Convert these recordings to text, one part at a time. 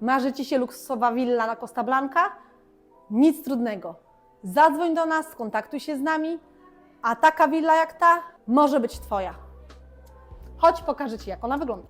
Marzy Ci się luksusowa willa na Costa Blanca? Nic trudnego. Zadzwoń do nas, skontaktuj się z nami, a taka willa jak ta może być Twoja. Chodź, pokażę Ci, jak ona wygląda.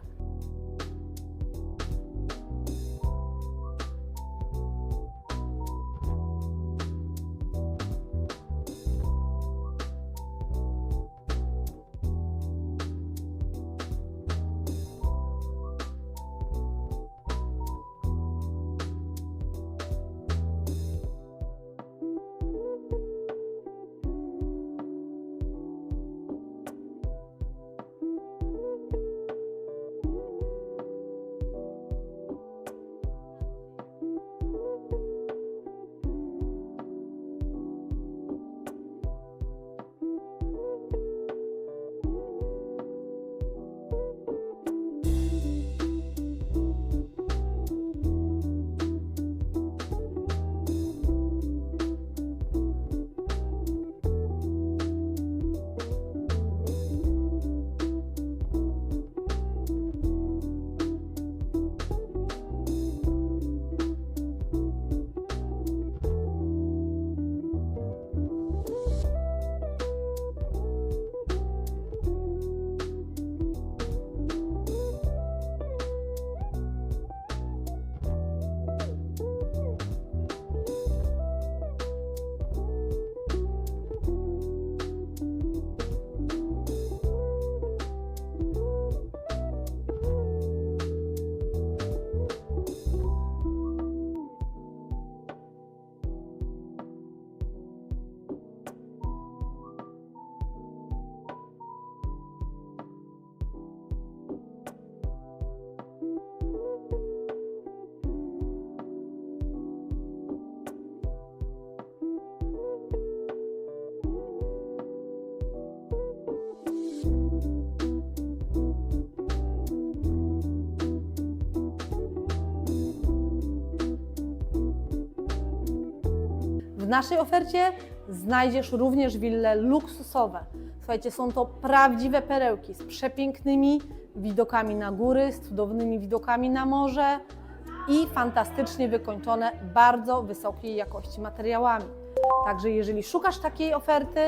W naszej ofercie znajdziesz również wille luksusowe. Słuchajcie, są to prawdziwe perełki z przepięknymi widokami na góry, z cudownymi widokami na morze i fantastycznie wykończone bardzo wysokiej jakości materiałami. Także jeżeli szukasz takiej oferty,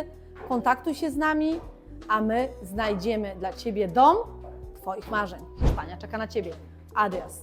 kontaktuj się z nami, a my znajdziemy dla Ciebie dom Twoich marzeń. Hiszpania czeka na Ciebie. Adios.